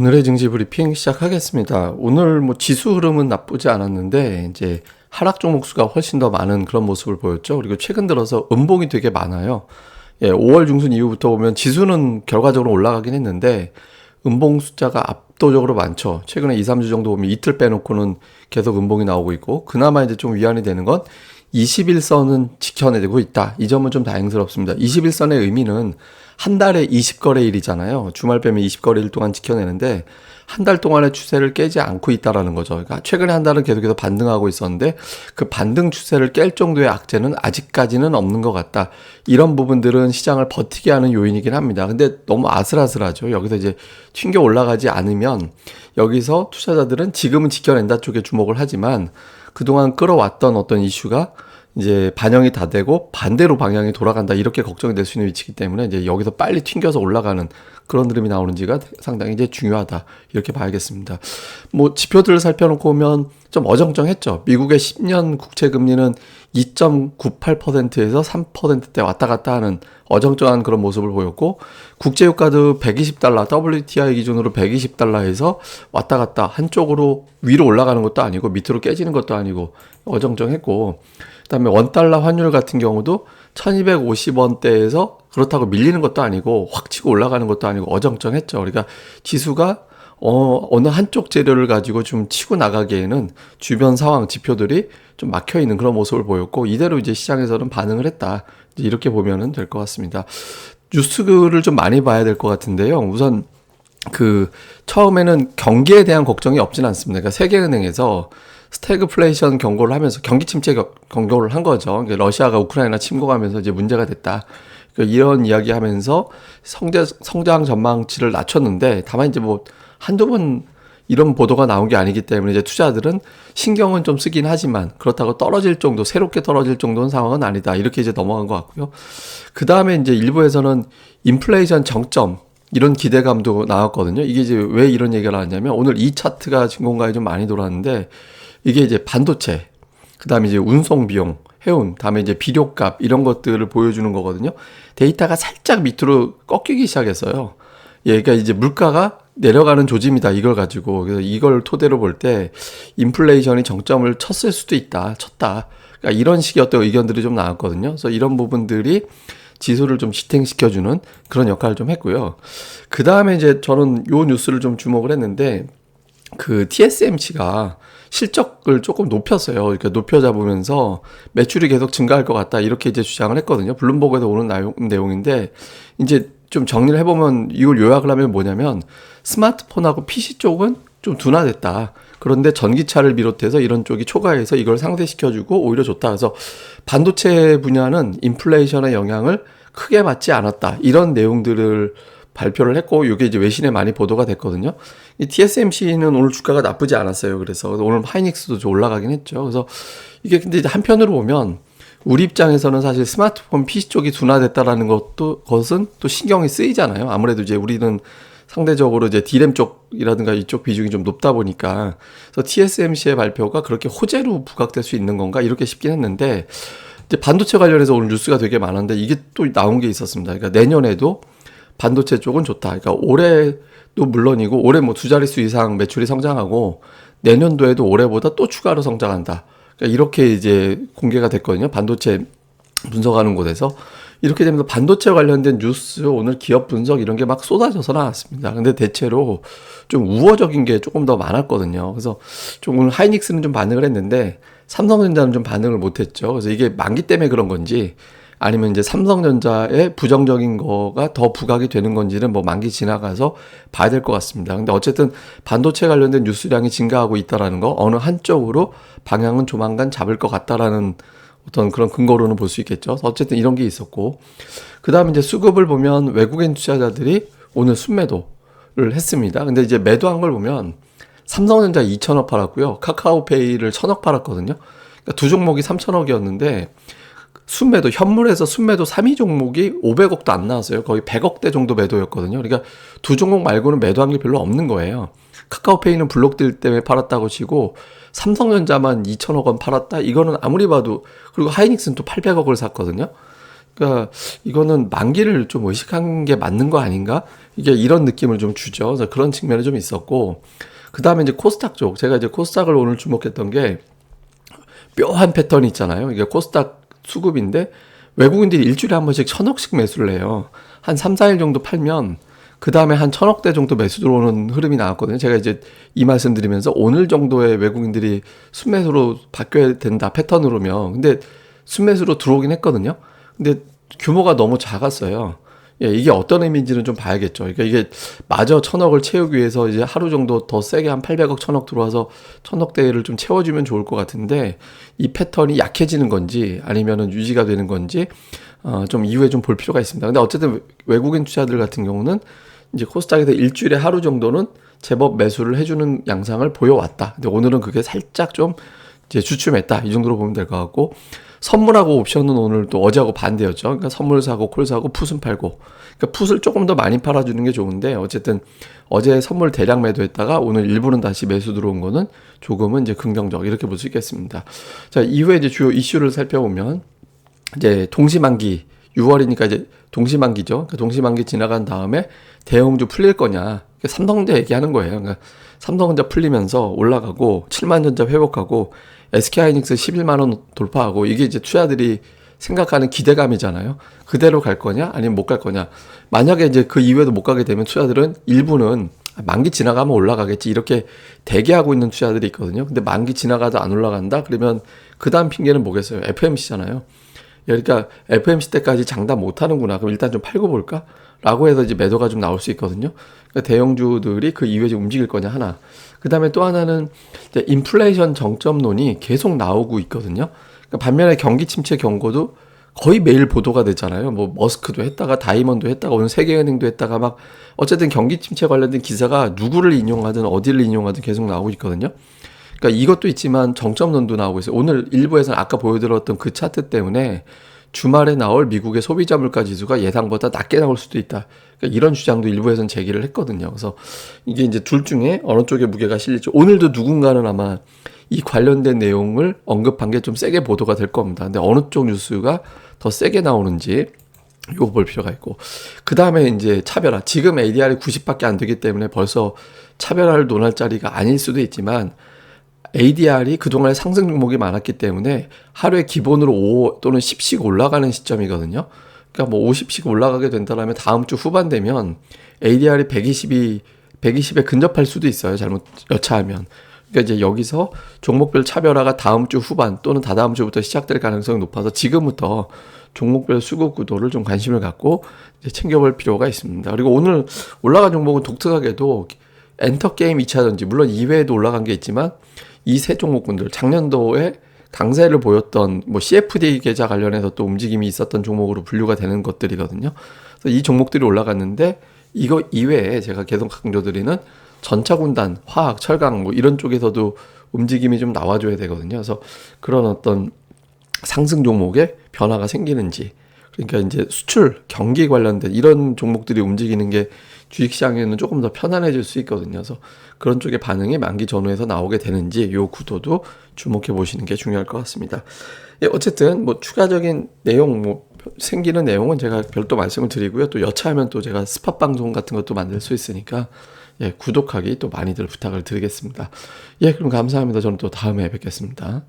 오늘의 증시 브리핑 시작하겠습니다. 오늘 뭐 지수 흐름은 나쁘지 않았는데 이제 하락 종목 수가 훨씬 더 많은 그런 모습을 보였죠. 그리고 최근 들어서 음봉이 되게 많아요. 예, 5월 중순 이후부터 보면 지수는 결과적으로 올라가긴 했는데 음봉 숫자가 압도적으로 많죠. 최근에 2, 3주 정도 보면 이틀 빼놓고는 계속 음봉이 나오고 있고 그나마 이제 좀 위안이 되는 건 21선은 지켜내고 있다. 이 점은 좀 다행스럽습니다. 21선의 의미는 한 달에 20거래일이잖아요. 주말 빼면 20거래일 동안 지켜내는데 한 달 동안의 추세를 깨지 않고 있다라는 거죠. 그러니까 최근에 한 달은 계속해서 반등하고 있었는데 그 반등 추세를 깰 정도의 악재는 아직까지는 없는 것 같다. 이런 부분들은 시장을 버티게 하는 요인이긴 합니다. 근데 너무 아슬아슬하죠. 여기서 이제 튕겨 올라가지 않으면 여기서 투자자들은 지금은 지켜낸다 쪽에 주목을 하지만 그동안 끌어왔던 어떤 이슈가 이제 반영이 다 되고 반대로 방향이 돌아간다 이렇게 걱정이 될 수 있는 위치이기 때문에 이제 여기서 빨리 튕겨서 올라가는 그런 흐름이 나오는지가 상당히 이제 중요하다 이렇게 봐야겠습니다. 뭐 지표들을 살펴놓고 보면 좀 어정쩡했죠. 미국의 10년 국채 금리는 2.98%에서 3%대 왔다 갔다 하는 어정쩡한 그런 모습을 보였고 국제 유가도 120달러 WTI 기준으로 120달러에서 왔다 갔다 한쪽으로 위로 올라가는 것도 아니고 밑으로 깨지는 것도 아니고 어정쩡했고 그다음에 원달러 환율 같은 경우도 1250원대에서 그렇다고 밀리는 것도 아니고 확 치고 올라가는 것도 아니고 어정쩡했죠. 그러니까 지수가 어, 어느 한쪽 재료를 가지고 좀 치고 나가기에는 주변 상황 지표들이 좀 막혀 있는 그런 모습을 보였고 이대로 이제 시장에서는 반응을 했다. 이렇게 보면은 될 것 같습니다. 뉴스를 좀 많이 봐야 될 것 같은데요. 우선 그 처음에는 경기에 대한 걱정이 없진 않습니다. 그러니까 세계은행에서 스태그플레이션 경고를 하면서 경기 침체 경고를 한 거죠. 러시아가 우크라이나 침공하면서 이제 문제가 됐다. 그러니까 이런 이야기 하면서 성장, 성장 전망치를 낮췄는데 다만 이제 뭐 한두 번 이런 보도가 나온 게 아니기 때문에 이제 투자들은 신경은 좀 쓰긴 하지만 그렇다고 떨어질 정도, 새롭게 떨어질 정도는 상황은 아니다. 이렇게 이제 넘어간 것 같고요. 그 다음에 이제 일부에서는 인플레이션 정점, 이런 기대감도 나왔거든요. 이게 이제 왜 이런 얘기가 나왔냐면 오늘 이 차트가 증권가에 좀 많이 돌았는데 이게 이제 반도체, 그 다음에 이제 운송 비용, 해운, 다음에 이제 비료값 이런 것들을 보여주는 거거든요. 데이터가 살짝 밑으로 꺾이기 시작했어요. 예, 그러니까 이제 물가가 내려가는 조짐이다 이걸 가지고 그래서 이걸 토대로 볼 때 인플레이션이 정점을 쳤을 수도 있다, 쳤다. 그러니까 이런 식의 어떤 의견들이 좀 나왔거든요. 그래서 이런 부분들이 지수를 좀 지탱시켜주는 그런 역할을 좀 했고요. 그 다음에 이제 저는 요 뉴스를 좀 주목을 했는데 그 TSMC가 실적을 조금 높였어요. 그러니까 높여 잡으면서 매출이 계속 증가할 것 같다. 이렇게 이제 주장을 했거든요. 블룸버그에서 오는 내용, 내용인데, 이제 좀 정리를 해보면 이걸 요약을 하면 뭐냐면 스마트폰하고 PC 쪽은 좀 둔화됐다. 그런데 전기차를 비롯해서 이런 쪽이 초과해서 이걸 상쇄시켜주고 오히려 좋다. 그래서 반도체 분야는 인플레이션의 영향을 크게 받지 않았다. 이런 내용들을 발표를 했고 이게 이제 외신에 많이 보도가 됐거든요. 이 TSMC는 오늘 주가가 나쁘지 않았어요. 그래서 오늘 하이닉스도 좀 올라가긴 했죠. 그래서 이게 근데 한편으로 보면 우리 입장에서는 사실 스마트폰 PC 쪽이 둔화됐다라는 것도 것은 또 신경이 쓰이잖아요. 아무래도 이제 우리는 상대적으로 이제 디램 쪽이라든가 이쪽 비중이 좀 높다 보니까 그래서 TSMC의 발표가 그렇게 호재로 부각될 수 있는 건가 이렇게 싶긴 했는데 이제 반도체 관련해서 오늘 뉴스가 되게 많은데 이게 또 나온 게 있었습니다. 그러니까 내년에도 반도체 쪽은 좋다. 그러니까 올해도 물론이고 올해 뭐 두 자릿수 이상 매출이 성장하고 내년도에도 올해보다 또 추가로 성장한다. 그러니까 이렇게 이제 공개가 됐거든요. 반도체 분석하는 곳에서. 이렇게 되면서 반도체 관련된 뉴스, 오늘 기업 분석 이런 게 막 쏟아져서 나왔습니다. 근데 대체로 좀 우호적인 게 조금 더 많았거든요. 그래서 좀 오늘 하이닉스는 좀 반응을 했는데 삼성전자는 좀 반응을 못했죠. 그래서 이게 만기 때문에 그런 건지 아니면 이제 삼성전자의 부정적인 거가 더 부각이 되는 건지는 뭐 만기 지나가서 봐야 될 것 같습니다. 근데 어쨌든 반도체 관련된 뉴스량이 증가하고 있다라는 거 어느 한쪽으로 방향은 조만간 잡을 것 같다라는 어떤 그런 근거로는 볼 수 있겠죠. 어쨌든 이런 게 있었고 그 다음에 이제 수급을 보면 외국인 투자자들이 오늘 순매도를 했습니다. 근데 이제 매도한 걸 보면 삼성전자 2천억 팔았고요. 카카오페이를 1천억 팔았거든요. 그러니까 두 종목이 3천억이었는데 순매도 현물에서 순매도 3위 종목이 500억도 안 나왔어요. 거의 100억대 정도 매도였거든요. 그러니까 두 종목 말고는 매도 한 게 별로 없는 거예요. 카카오페이는 블록딜 때문에 팔았다고 치고 삼성전자만 2천억 원 팔았다. 이거는 아무리 봐도 그리고 하이닉스는 또 800억을 샀거든요. 그러니까 이거는 만기를 좀 의식한 게 맞는 거 아닌가? 이게 이런 느낌을 좀 주죠. 그래서 그런 측면이 좀 있었고 그 다음에 이제 코스닥 쪽 제가 이제 코스닥을 오늘 주목했던 게 묘한 패턴이 있잖아요. 이게 코스닥 수급인데 외국인들이 일주일에 한 번씩 천억씩 매수를 해요. 한 3, 4일 정도 팔면 그 다음에 한 천억 대 정도 매수 들어오는 흐름이 나왔거든요. 제가 이제 이 말씀 드리면서 오늘 정도의 외국인들이 순매수로 바뀌어야 된다 패턴으로면 근데 순매수로 들어오긴 했거든요. 근데 규모가 너무 작았어요. 예, 이게 어떤 의미인지는 좀 봐야겠죠. 그러니까 이게 마저 천억을 채우기 위해서 이제 하루 정도 더 세게 한 800억, 천억 들어와서 천억대를 좀 채워주면 좋을 것 같은데 이 패턴이 약해지는 건지 아니면은 유지가 되는 건지 어, 좀 이후에 좀 볼 필요가 있습니다. 근데 어쨌든 외국인 투자들 같은 경우는 이제 코스닥에서 일주일에 하루 정도는 제법 매수를 해주는 양상을 보여왔다. 근데 오늘은 그게 살짝 좀 이제 주춤했다. 이 정도로 보면 될 것 같고 선물하고 옵션은 오늘 또 어제하고 반대였죠. 그러니까 선물 사고 콜 사고 풋은 팔고. 그러니까 풋을 조금 더 많이 팔아주는 게 좋은데 어쨌든 어제 선물 대량 매도했다가 오늘 일부는 다시 매수 들어온 거는 조금은 이제 긍정적 이렇게 볼 수 있겠습니다. 자 이후에 이제 주요 이슈를 살펴보면 이제 동시만기 6월이니까 이제 동시만기죠. 그러니까 동시만기 지나간 다음에 대형주 풀릴 거냐. 그러니까 삼성전자 얘기하는 거예요. 그러니까 삼성전자 풀리면서 올라가고 7만 전자 회복하고 SK하이닉스 11만 원 돌파하고 이게 이제 투자들이 생각하는 기대감이잖아요. 그대로 갈 거냐 아니면 못 갈 거냐. 만약에 이제 그 이후에도 못 가게 되면 투자들은 일부는 만기 지나가면 올라가겠지 이렇게 대기하고 있는 투자들이 있거든요. 근데 만기 지나가도 안 올라간다 그러면 그 다음 핑계는 뭐겠어요? FMC잖아요. 그러니까 FMC 때까지 장담 못 하는구나. 그럼 일단 좀 팔고 볼까? 라고 해서 이제 매도가 좀 나올 수 있거든요. 그러니까 대형주들이 그 이후에 좀 움직일 거냐 하나. 그 다음에 또 하나는 이제 인플레이션 정점론이 계속 나오고 있거든요. 그러니까 반면에 경기 침체 경고도 거의 매일 보도가 되잖아요. 뭐 머스크도 했다가 다이먼도 했다가 오늘 세계은행도 했다가 막 어쨌든 경기 침체 관련된 기사가 누구를 인용하든 어디를 인용하든 계속 나오고 있거든요. 그러니까 이것도 있지만 정점론도 나오고 있어요. 오늘 일부에서는 아까 보여드렸던 그 차트 때문에 주말에 나올 미국의 소비자 물가 지수가 예상보다 낮게 나올 수도 있다. 그러니까 이런 주장도 일부에서는 제기를 했거든요. 그래서 이게 이제 둘 중에 어느 쪽에 무게가 실릴지 오늘도 누군가는 아마 이 관련된 내용을 언급한 게 좀 세게 보도가 될 겁니다. 근데 어느 쪽 뉴스가 더 세게 나오는지 이거 볼 필요가 있고 그 다음에 이제 차별화. 지금 ADR이 90밖에 안 되기 때문에 벌써 차별화를 논할 자리가 아닐 수도 있지만 ADR이 그동안에 상승 종목이 많았기 때문에 하루에 기본으로 5 또는 10씩 올라가는 시점이거든요. 그러니까 뭐 50씩 올라가게 된다면 다음 주 후반 되면 ADR이 120이 120에 근접할 수도 있어요. 잘못 여차하면. 그러니까 이제 여기서 종목별 차별화가 다음 주 후반 또는 다다음 주부터 시작될 가능성이 높아서 지금부터 종목별 수급 구도를 좀 관심을 갖고 챙겨볼 필요가 있습니다. 그리고 오늘 올라간 종목은 독특하게도 엔터게임 2차전지 물론 2회에도 올라간 게 있지만 이 세 종목군들 작년도에 강세를 보였던 뭐 CFD 계좌 관련해서 또 움직임이 있었던 종목으로 분류가 되는 것들이거든요. 그래서 이 종목들이 올라갔는데 이거 이외에 제가 계속 강조드리는 전차군단, 화학, 철강 뭐 이런 쪽에서도 움직임이 좀 나와줘야 되거든요. 그래서 그런 어떤 상승 종목에 변화가 생기는지 그러니까 이제 수출, 경기 관련된 이런 종목들이 움직이는 게 주식시장에는 조금 더 편안해질 수 있거든요. 그래서 그런 쪽의 반응이 만기 전후에서 나오게 되는지 요 구도도 주목해 보시는 게 중요할 것 같습니다. 예, 어쨌든 뭐 추가적인 내용 뭐 생기는 내용은 제가 별도 말씀을 드리고요. 또 여차하면 또 제가 스팟 방송 같은 것도 만들 수 있으니까 예, 구독하기 또 많이들 부탁을 드리겠습니다. 예, 그럼 감사합니다. 저는 또 다음에 뵙겠습니다.